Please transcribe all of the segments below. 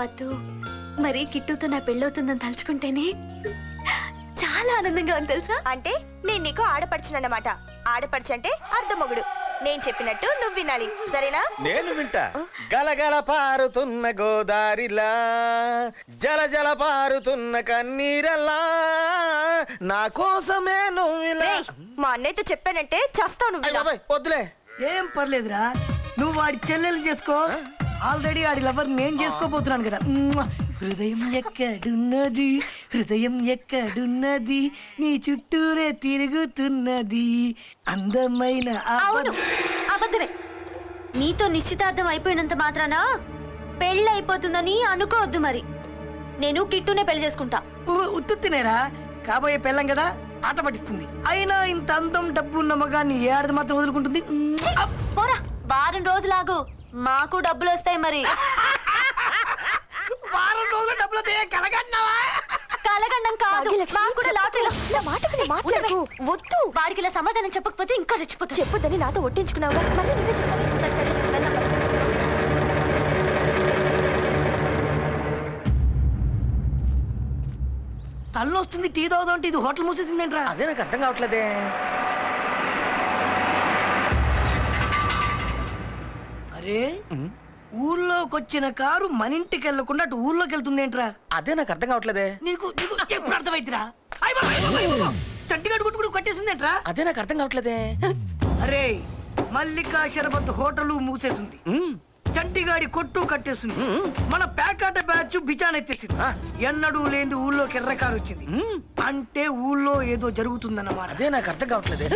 పద్దు మరి కిట్టుతో నా పెళ్ళవుతుందని తలుచుకుంటేనే చాలా ఆనందంగా ఉంది తెలుసా? అంటే నేను నీకు ఆడపడుచునన్నమాట. ఆడపడుచు అంటే అర్ధమొగుడు. నేను చెప్పినట్టు నువ్వు వినాలి. సరేనా? నేను వింటా. గలగల పారుతున్న గోదారిలా జల జల పారుతున్న కన్నీరలా నా కోసమే నువ్విలా రేయ్, మా అన్నయ్యతో చెప్పానంటే చస్తావు నువ్వు ఇలా. వద్దులే. ఏం పర్లేదురా. నువ్వు వాడి చెల్లెలు చేసుకో. ఆల్రెడీ ఆడి లవర్ నేను చేసుకోబోతున్నాను కదా. హృదయం ఎక్కడున్నది? హృదయం ఎక్కడున్నది? నీ చుట్టూరే తిరుగుతున్నది. అందమైన అవును ఆపద అబద్ధమే. నీతో నిశ్చితార్థం అయిపోయినంత మాత్రాన పెళ్ళి అయిపోతుందని అనుకోవద్దు మరి. నేను కిట్టునే పెళ్ళి చేసుకుంటా. ఉత్తుత్తినేరా కాబోయే పెళ్ళం కదా ఆట పట్టిస్తుంది. అయినా ఇంత అందం డబ్బు ఉన్న మగాన్ని ఏ ఆడది మాత్రం వదులుకుంటుంది. పోరా. వారం రోజులాగు. మాకు డబ్బులు వస్తాయి మరి. వారం రోజులు డబ్బులు కలగన్నావా? కలగండం కాదు. మాకు కూడా లాటరీలో నా మాటకు మాట్లాడకు. వద్దు. వాడికి ఇలా సమాధానం చెప్పకపోతే ఇంకా రెచ్చిపోతా చెప్పొద్దని నాతో ఒట్టించుకున్నావు మళ్ళీ నువ్వే చెప్పాలి. సరే సరే. వెళ్దాం. పద. తల్లొస్తుంది టీ తాగుదాం ఇది హోటల్ మూసేసిందేంట్రా. అదే నాకు అర్థం కావట్లేదే. అరే ఊర్లోకి వచ్చిన కారు మన ఇంటికి వెళ్ళకుండా అటు ఊర్లోకి వెళ్తుందేంట్రా అదే నాకు అర్థం కావట్లేదే. నీకు నీకు ఎప్పుడు అర్థమైతురా అదే నాకు అర్థం కావట్లేదే. అరే మల్లికా షరబత్ హోటల్ మూసేసింది. చంటిగాడి కొట్టు కట్టేసింది. మన ప్యాకాట బ్యాచ్ బిచానెత్తేసింది. ఎన్నడూ లేని ఊళ్ళోకి ఎర్రకారు వచ్చింది. అంటే ఊళ్ళో ఏదో జరుగుతుందన్నమాట. అదే నాకు అర్థం కావట్లేదే.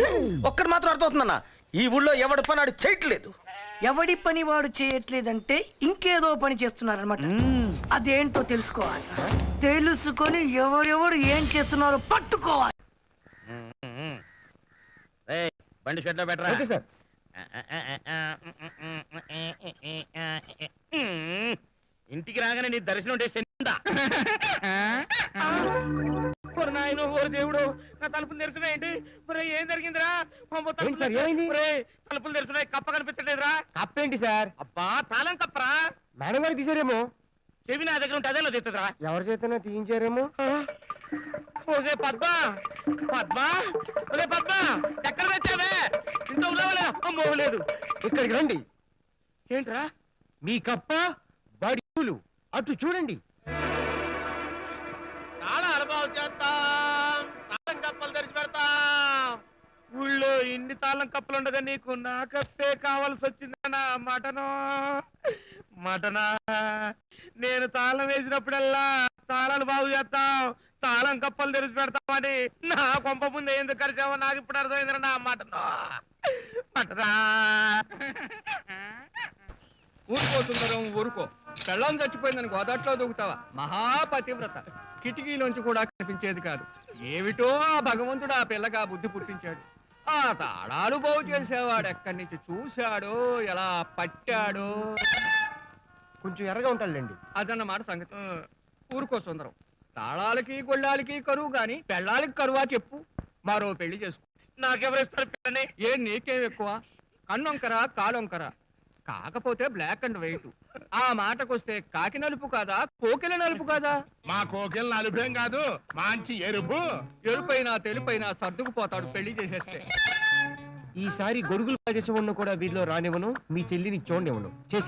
ఒక్కటి మాత్రం అర్థమవుతుందన్న ఈ ఊళ్ళో ఎవడు పనాడు చేయట్లేదు. ఎవడి పని వాడు చేయట్లేదంటే ఇంకేదో పని చేస్తున్నారనమాట అదేంటో తెలుసుకోవాలి. తెలుసుకొని ఎవరెవరు ఏం చేస్తున్నారో పట్టుకోవాలి. బండి షెడ్లో పెట్టరా? సార్. ఇంటికి రాగానే నీ దర్శనం ఉంటే నాయన ఓ దేవుడు నా తలుపులు తెరుతున్నాయండి ఒరేయ్, ఏం జరిగిందిరా? పంపు తలుపులు ఏంటి సార్, ఏమైంది? ఒరేయ్, తలుపులు తెరుతున్నాయి కప్ప కనిపించలేదురా కప్పేంటి సార్? అబ్బా తాళం కప్పరా. మేడం గారు తీసారేమో చెవి నా దగ్గర ఉంటే అదేలో తెస్తుందిరా. ఎవరి చేతనో తీయించారేమో? ఓకే పద్మ పద్మ ఒరే పద్మ ఎక్కడ తెచ్చావే? ఇంత ఉన్నావా అమ్మో లేదు. ఇక్కడికి రండి. ఏంట్రా? మీ కప్ప బడిలు అటు చూడండి. చేస్తాం. తాళం కప్పలు తెరిచి పెడతాం. ఊళ్ళో ఇన్ని తాళం కప్పలు ఉండగా నీకు నా కప్పే కావాల్సి వచ్చిందనా మటను. మటనా? నేను తాళం వేసినప్పుడల్లా తాళాలు బాగు చేస్తాం. తాళం కప్పలు తెరిచి పెడతామని నా కొంప ముందు ఎందుకు కరిచావో నాకు ఇప్పుడు అర్థమైందిరా నా మటను. మటనా? ఊరుకో ఊరుకో. పెళ్ళం చచ్చిపోయిందని గోదాట్లో దూకుతావా మహాపతివ్రత. కిటికీలోంచి కూడా కనిపించేది కాదు. ఏమిటో ఆ భగవంతుడు ఆ పిల్లగా బుద్ధి పుట్టించాడు. ఆ తాళాలు బాగు చేసేవాడు ఎక్కడి నుంచి చూశాడో ఎలా పట్టాడో. కొంచెం ఎర్రగా ఉంటాడులేండి. అదన్నమాట సంగతి. ఊరుకో సుందరం. తాళాలకి గొళ్ళాలకి కరువు గాని పెళ్ళాలకి కరువా చెప్పు. మరో పెళ్ళి చేసుకో. నాకెవరు ఇస్తారు పిల్లని ఏ నీకేం ఎక్కువ? కన్నొంకర కాలొంకర? కాకపోతే బ్లాక్ అండ్ వైట్ ఆ మాటకొస్తే కాకి నలుపు కాదా కోకిల నలుపు కాదా? మా కోకిల నలుపేం కాదు మంచి ఎరుపు. ఎరుపైనా తెలుపైనా సర్దుకుపోతాడు పెళ్ళి చేసేస్తే. ఈసారి గొడుగులు ఉన్న కూడా వీధిలో రానివ్వను మీ చెల్లిని చూడనివ్వను. చేసే